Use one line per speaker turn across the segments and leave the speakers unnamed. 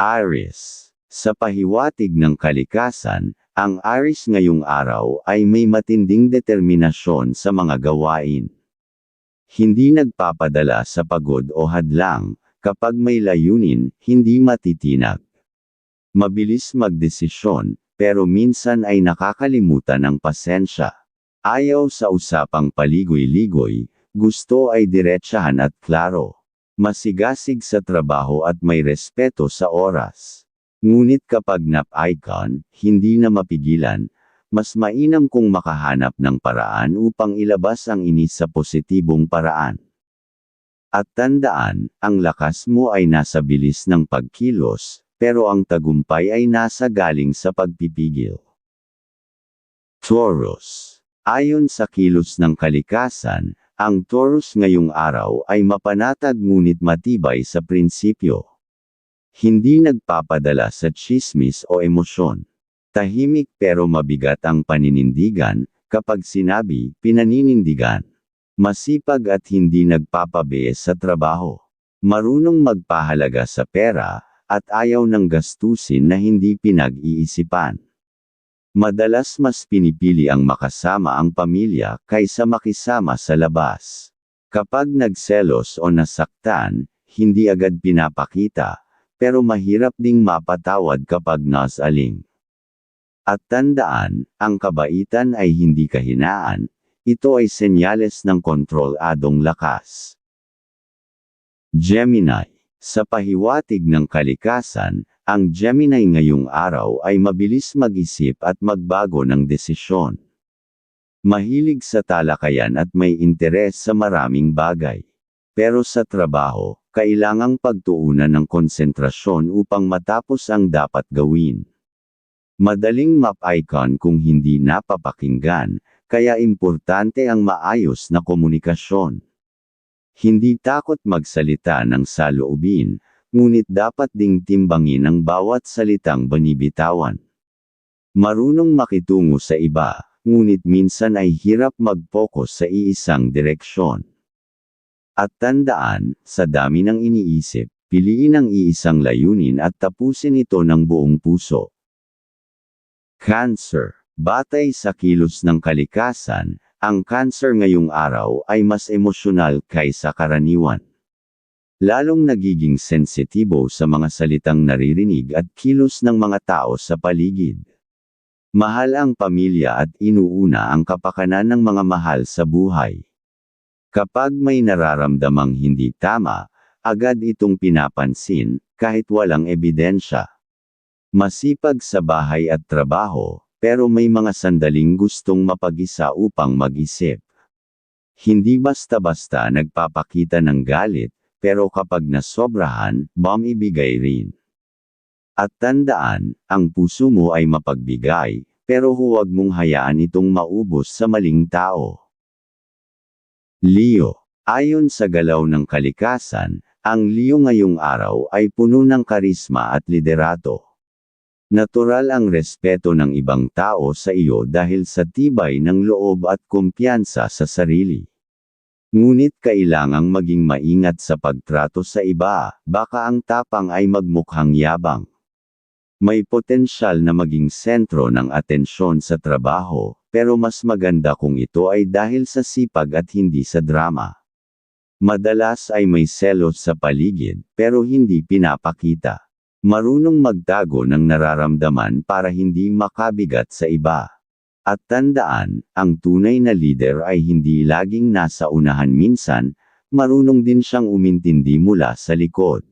Aries. Sa pahiwatig ng kalikasan, ang Aries ngayong araw ay may matinding determinasyon sa mga gawain. Hindi nagpapadala sa pagod o hadlang, kapag may layunin, hindi matitinag. Mabilis magdesisyon, pero minsan ay nakakalimutan ang pasensya. Ayaw sa usapang paligoy-ligoy, gusto ay diretsahan at klaro. Masigasig sa trabaho at may respeto sa oras. Ngunit kapag nap-icon, hindi na mapigilan, mas mainam kung makahanap ng paraan upang ilabas ang inis sa positibong paraan. At tandaan, ang lakas mo ay nasa bilis ng pagkilos, pero ang tagumpay ay nasa galing sa pagpipigil. Taurus. Ayon sa kilos ng kalikasan, ang Taurus ngayong araw ay mapanatag ngunit matibay sa prinsipyo. Hindi nagpapadala sa chismis o emosyon. Tahimik pero mabigat ang paninindigan, kapag sinabi, pinaninindigan. Masipag at hindi nagpapabees sa trabaho. Marunong magpahalaga sa pera, at ayaw ng gastusin na hindi pinag-iisipan. Madalas mas pinipili ang makasama ang pamilya kaysa makisama sa labas. Kapag nagselos o nasaktan, hindi agad pinapakita, pero mahirap ding mapatawad kapag nasaling. At tandaan, ang kabaitan ay hindi kahinaan, ito ay senyales ng kontroladong lakas. Gemini Sa pahiwatig ng kalikasan, ang Gemini ngayong araw ay mabilis mag-isip at magbago ng desisyon. Mahilig sa talakayan at may interes sa maraming bagay. Pero sa trabaho, kailangang pagtuunan ng konsentrasyon upang matapos ang dapat gawin. Madaling map-icon kung hindi napapakinggan, kaya importante ang maayos na komunikasyon. Hindi takot magsalita ng saloobin, ngunit dapat ding timbangin ang bawat salitang banibitawan. Marunong makitungo sa iba, ngunit minsan ay hirap mag-focus sa iisang direksyon. At tandaan, sa dami ng iniisip, piliin ang iisang layunin at tapusin ito ng buong puso. Cancer. Batay sa kilos ng kalikasan, ang cancer ngayong araw ay mas emosyonal kaysa karaniwan. Lalong nagiging sensitibo sa mga salitang naririnig at kilos ng mga tao sa paligid. Mahal ang pamilya at inuuna ang kapakanan ng mga mahal sa buhay. Kapag may nararamdamang hindi tama, agad itong pinapansin, kahit walang ebidensya. Masipag sa bahay at trabaho, pero may mga sandaling gustong mapag-isa upang mag-isip. Hindi basta-basta nagpapakita ng galit, pero kapag nasobrahan, bam ibigay rin. At tandaan, ang puso mo ay mapagbigay, pero huwag mong hayaan itong maubos sa maling tao. Leo. Ayon sa galaw ng kalikasan, ang Leo ngayong araw ay puno ng karisma at liderato. Natural ang respeto ng ibang tao sa iyo dahil sa tibay ng loob at kumpiyansa sa sarili. Ngunit kailangang maging maingat sa pagtrato sa iba, baka ang tapang ay magmukhang yabang. May potensyal na maging sentro ng atensyon sa trabaho, pero mas maganda kung ito ay dahil sa sipag at hindi sa drama. Madalas ay may selos sa paligid, pero hindi pinapakita. Marunong magtago ng nararamdaman para hindi makabigat sa iba. At tandaan, ang tunay na leader ay hindi laging nasa unahan minsan, marunong din siyang umintindi mula sa likod.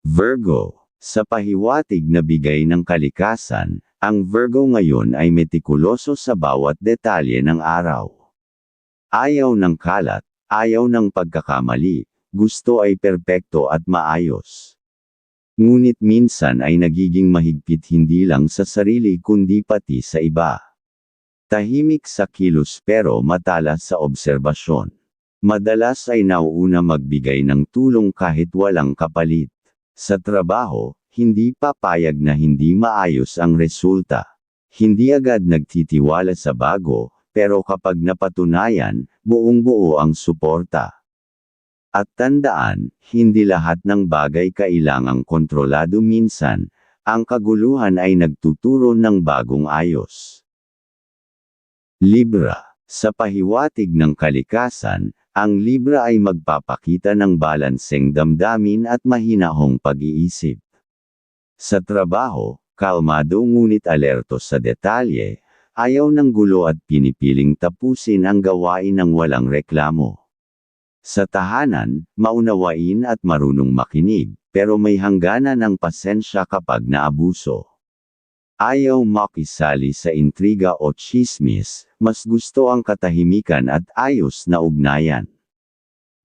Virgo, sa pahiwatig na bigay ng kalikasan, ang Virgo ngayon ay metikuloso sa bawat detalye ng araw. Ayaw ng kalat, ayaw ng pagkakamali, gusto ay perpekto at maayos. Ngunit minsan ay nagiging mahigpit hindi lang sa sarili kundi pati sa iba. Tahimik sa kilos pero matalas sa obserbasyon. Madalas ay nauuna magbigay ng tulong kahit walang kapalit. Sa trabaho, hindi papayag na hindi maayos ang resulta. Hindi agad nagtitiwala sa bago, pero kapag napatunayan, buong buo ang suporta. At tandaan, hindi lahat ng bagay kailangang kontrolado minsan, ang kaguluhan ay nagtuturo ng bagong ayos. Libra Sa pahiwatig ng kalikasan, ang Libra ay magpapakita ng balanseng damdamin at mahinahong pag-iisip. Sa trabaho, kalmado ngunit alerto sa detalye, ayaw ng gulo at pinipiling tapusin ang gawain ng walang reklamo. Sa tahanan, maunawain at marunong makinig, pero may hangganan ang pasensya kapag naabuso. Ayaw makisali sa intriga o chismis, mas gusto ang katahimikan at ayos na ugnayan.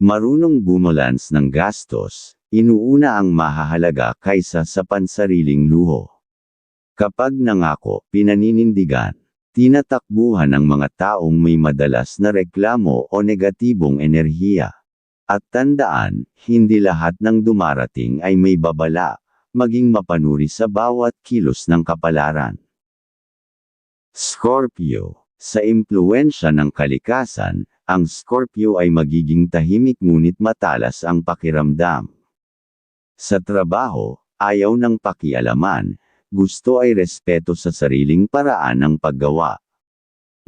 Marunong bumulans ng gastos, inuuna ang mahahalaga kaysa sa pansariling luho. Kapag nangako, pinaninindigan, tinatakbuhan ng mga taong may madalas na reklamo o negatibong enerhiya. At tandaan, hindi lahat ng dumarating ay may babala, maging mapanuri sa bawat kilos ng kapalaran. Scorpio Sa impluensya ng kalikasan, ang Scorpio ay magiging tahimik ngunit matalas ang pakiramdam. Sa trabaho, ayaw ng pakialaman, gusto ay respeto sa sariling paraan ng paggawa.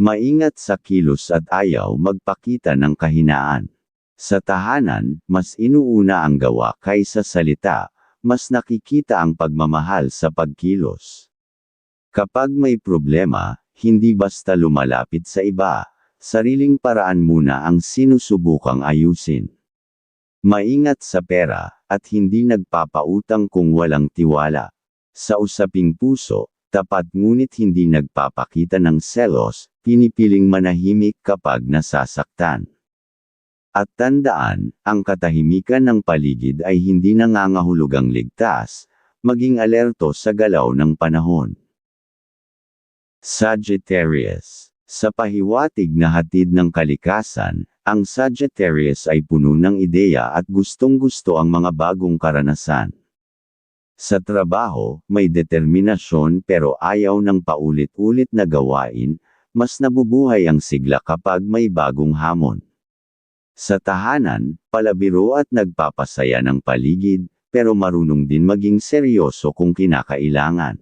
Maingat sa kilos at ayaw magpakita ng kahinaan. Sa tahanan, mas inuuna ang gawa kaysa salita, mas nakikita ang pagmamahal sa pagkilos. Kapag may problema, hindi basta lumalapit sa iba, sariling paraan muna ang sinusubukang ayusin. Maingat sa pera, at hindi nagpapautang kung walang tiwala. Sa usaping puso, tapat ngunit hindi nagpapakita ng selos, pinipiling manahimik kapag nasasaktan. At tandaan, ang katahimikan ng paligid ay hindi nangangahulugang ligtas, maging alerto sa galaw ng panahon. Sagittarius Sa pahiwatig na hatid ng kalikasan, ang Sagittarius ay puno ng ideya at gustong-gusto ang mga bagong karanasan. Sa trabaho, may determinasyon pero ayaw ng paulit-ulit na gawain, mas nabubuhay ang sigla kapag may bagong hamon. Sa tahanan, palabiro at nagpapasaya ng paligid, pero marunong din maging seryoso kung kinakailangan.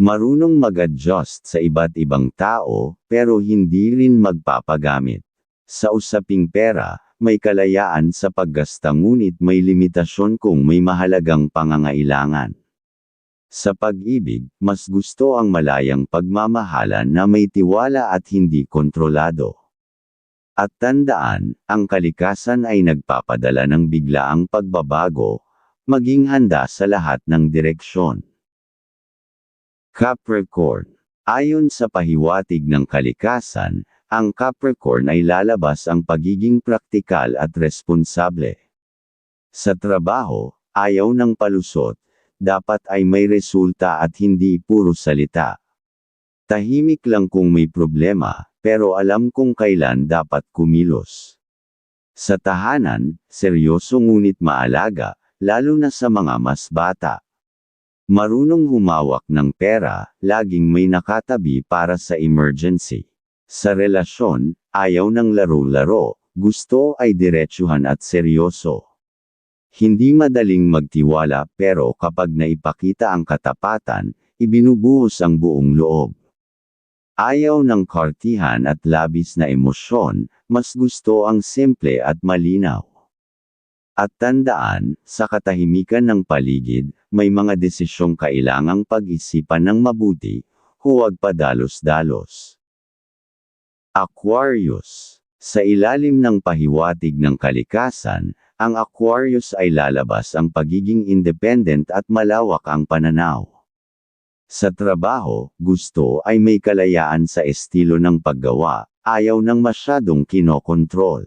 Marunong mag-adjust sa iba't ibang tao, pero hindi rin magpapagamit. Sa usaping pera, may kalayaan sa paggasta ngunit may limitasyon kung may mahalagang pangangailangan. Sa pag-ibig, mas gusto ang malayang pagmamahalan na may tiwala at hindi kontrolado. At tandaan, ang kalikasan ay nagpapadala ng biglaang pagbabago, maging handa sa lahat ng direksyon. Capricorn Ayon sa pahiwatig ng kalikasan, ang Capricorn ay lalabas ang pagiging praktikal at responsable. Sa trabaho, ayaw ng palusot, dapat ay may resulta at hindi puro salita. Tahimik lang kung may problema, pero alam kung kailan dapat kumilos. Sa tahanan, seryoso ngunit maalaga, lalo na sa mga mas bata. Marunong humawak ng pera, laging may nakatabi para sa emergency. Sa relasyon, ayaw ng laro-laro, gusto ay diretsuhan at seryoso. Hindi madaling magtiwala pero kapag naipakita ang katapatan, ibinubuhos ang buong loob. Ayaw ng kartihan at labis na emosyon, mas gusto ang simple at malinaw. At tandaan, sa katahimikan ng paligid, may mga desisyong kailangang pag-isipan ng mabuti, huwag padalos-dalos. Aquarius Sa ilalim ng pahiwatig ng kalikasan, ang Aquarius ay lalabas ang pagiging independent at malawak ang pananaw. Sa trabaho, gusto ay may kalayaan sa estilo ng paggawa, ayaw ng masyadong kinokontrol.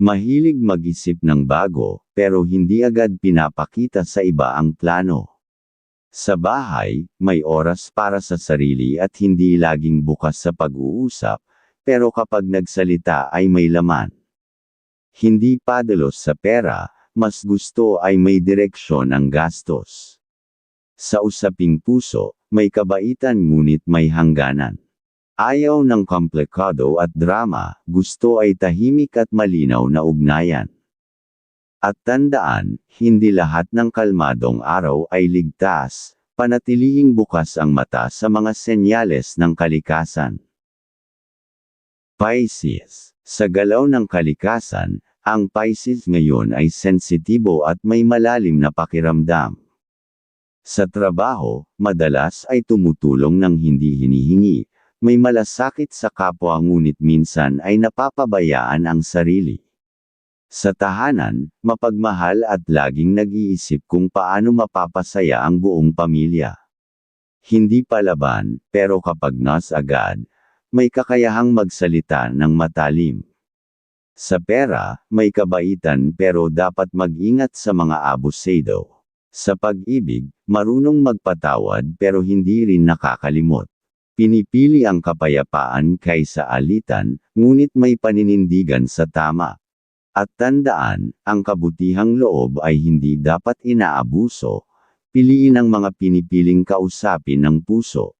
Mahilig mag-isip ng bago, pero hindi agad pinapakita sa iba ang plano. Sa bahay, may oras para sa sarili at hindi laging bukas sa pag-uusap, pero kapag nagsalita ay may laman. Hindi padalos sa pera, mas gusto ay may direksyon ang gastos. Sa usaping puso, may kabaitan ngunit may hangganan. Ayaw ng komplikado at drama, gusto ay tahimik at malinaw na ugnayan. At tandaan, hindi lahat ng kalmadong araw ay ligtas, panatilihing bukas ang mata sa mga senyales ng kalikasan. Pisces Sa galaw ng kalikasan, ang Pisces ngayon ay sensitibo at may malalim na pakiramdam. Sa trabaho, madalas ay tumutulong ng hindi hinihingi, may malasakit sa kapwa ngunit minsan ay napapabayaan ang sarili. Sa tahanan, mapagmahal at laging nag-iisip kung paano mapapasaya ang buong pamilya. Hindi palaban, pero kapag nas agad, may kakayahang magsalita ng matalim. Sa pera, may kabaitan pero dapat mag-ingat sa mga abusado. Sa pag-ibig, marunong magpatawad pero hindi rin nakakalimot. Pinipili ang kapayapaan kaysa alitan, ngunit may paninindigan sa tama. At tandaan, ang kabutihang loob ay hindi dapat inaabuso. Piliin ang mga pinipiling kausapin ng puso.